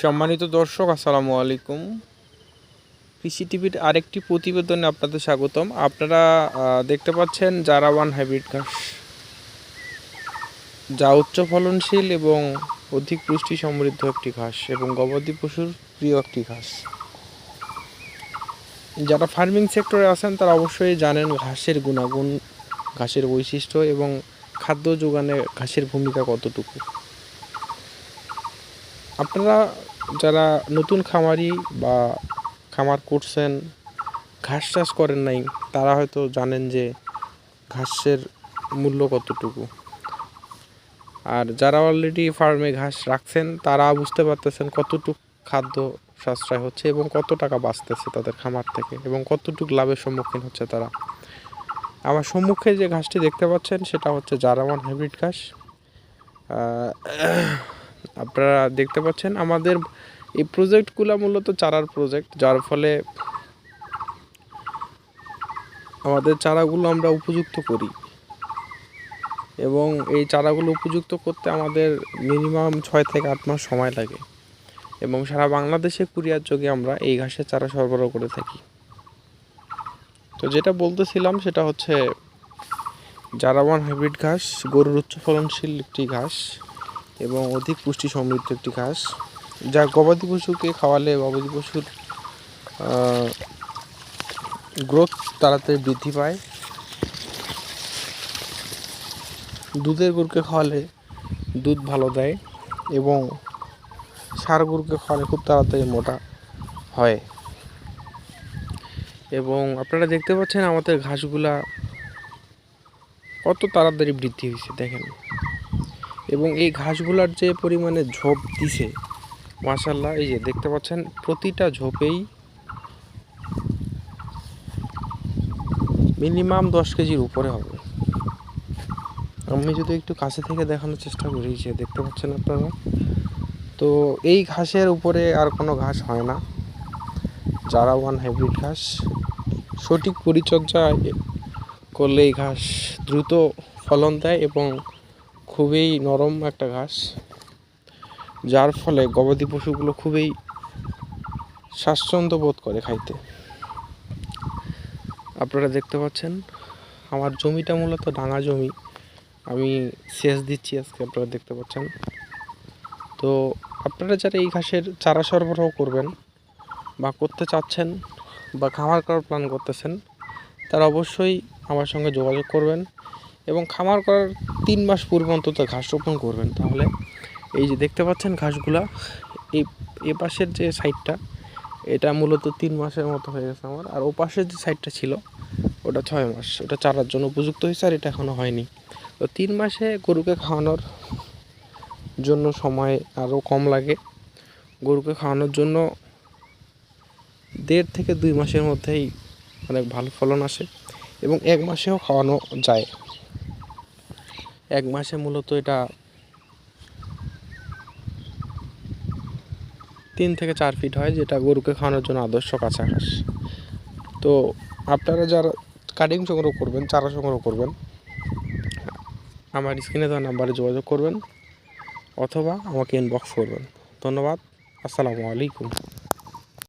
সম্মানিত দর্শক, আসসালামু আলাইকুম। কৃষি টিভির আরেকটি প্রতিবেদনে আপনাদের স্বাগতম। আপনারা দেখতে পাচ্ছেন জারাওয়ান হাইব্রিড ঘাস যা উচ্চ ফলনশীল এবং অধিক পুষ্টি সমৃদ্ধ একটি ঘাস এবং গবাদি পশুর প্রিয় একটি ঘাস। যারা ফার্মিং সেক্টরে আছেন, তারা অবশ্যই জানেন ঘাসের গুণাগুণ, ঘাসের বৈশিষ্ট্য এবং খাদ্য যোগানে ঘাসের ভূমিকা কতটুকু। আপনারা যারা নতুন খামারি বা খামার করছেন, ঘাস চাষ করেন নাই, তারা হয়তো জানেন যে ঘাসের মূল্য কতটুকু। আর যারা অলরেডি ফার্মে ঘাস রাখছেন, তারা বুঝতে পারতেছেন কতটুকু খাদ্য সাশ্রয় হচ্ছে এবং কত টাকা বাঁচতেছে তাদের খামার থেকে এবং কতটুকু লাভের সম্মুখীন হচ্ছে তারা। আমার সম্মুখে যে ঘাসটি দেখতে পাচ্ছেন, সেটা হচ্ছে জারামান হাইব্রিড ঘাস। আপনারা দেখতে পাচ্ছেন, আমাদের এই প্রজেক্টগুলো মূলত চারার প্রজেক্ট, যার ফলে আমাদের চারাগুলো আমরা উপযুক্ত করি। এবং এই চারাগুলো উপযুক্ত করতে আমাদের মিনিমাম ছয় থেকে আট মাস সময় লাগে। এবং সারা বাংলাদেশে কুরিয়ার যোগে আমরা এই ঘাসের চারা সরবরাহ করে থাকি। তো যেটা বলতেছিলাম, সেটা হচ্ছে জারাওয়ান হাইব্রিড ঘাস, গরুর উচ্চ ফলনশীল একটি ঘাস এবং অধিক পুষ্টি সমৃদ্ধ একটি ঘাস, যা গবাদি পশুকে খাওয়ালে গবাদি পশুর গ্রোথ তাড়াতাড়ি বৃদ্ধি পায়। দুধের গরুকে খাওয়ালে দুধ ভালো দেয় এবং সার গরুকে খাওয়ালে খুব তাড়াতাড়ি মোটা হয়। এবং আপনারা দেখতে পাচ্ছেন আমাদের ঘাসগুলা কত তাড়াতাড়ি বৃদ্ধি হয়েছে, দেখেন। এবং এই ঘাসগুলার যে পরিমাণে ঝোপ দিছে মাশাল্লাহ এই যে দেখতে পাচ্ছেন, প্রতিটা ঝোপেই মিনিমাম দশ কেজির উপরে হবে। আমি যদি একটু কাছে থেকে দেখানোর চেষ্টা করি যে দেখতে পাচ্ছেন আপনারা? তো এই ঘাসের উপরে আর কোনো ঘাস হয় না। যারা ওয়ান হাইব্রিড ঘাস, সঠিক পরিচর্যা করলে এই ঘাস দ্রুত ফলন দেয় এবং খুবই নরম একটা ঘাস, যার ফলে গবাদি পশুগুলো খুবই স্বাচ্ছন্দ্য বোধ করে খাইতে। আপনারা দেখতে পাচ্ছেন, আমার জমিটা মূলত ডাঙা জমি, আমি সেচ দিচ্ছি আজকে, আপনারা দেখতে পাচ্ছেন। তো আপনারা যারা এই ঘাসের চারা সরবরাহ করবেন বা করতে চাচ্ছেন বা খামার করার প্ল্যান করতেছেন, তারা অবশ্যই আমার সঙ্গে যোগাযোগ করবেন। এবং খামার করার তিন মাস পূর্বে অন্তত ঘাস রোপণ করবেন। তাহলে এই যে দেখতে পাচ্ছেন ঘাসগুলা, এই এ পাশের যে সাইডটা, এটা মূলত তিন মাসের মতো হয়ে গেছে আমার। আর ও পাশের যে সাইডটা ছিল, ওটা ছয় মাস। ওটা চারার জন্য উপযুক্ত হয়েছে আর এটা এখনও হয়নি। তো তিন মাসে গরুকে খাওয়ানোর জন্য সময় আরও কম লাগে। গরুকে খাওয়ানোর জন্য দেড় থেকে দুই মাসের মধ্যেই অনেক ভালো ফলন আসে এবং এক মাসেও খাওয়ানো যায়। এক মাসে মূলত এটা তিন থেকে চার ফিট হয়, যেটা গরুকে খাওয়ানোর জন্য আদর্শ কাঁচা ঘাস। তো আপনারা যারা কাটিং সংগ্রহ করবেন, চারা সংগ্রহ করবেন, আমার স্ক্রিনে দেওয়া নাম্বারে যোগাযোগ করবেন অথবা আমাকে ইনবক্স করবেন। ধন্যবাদ, আসসালামু আলাইকুম।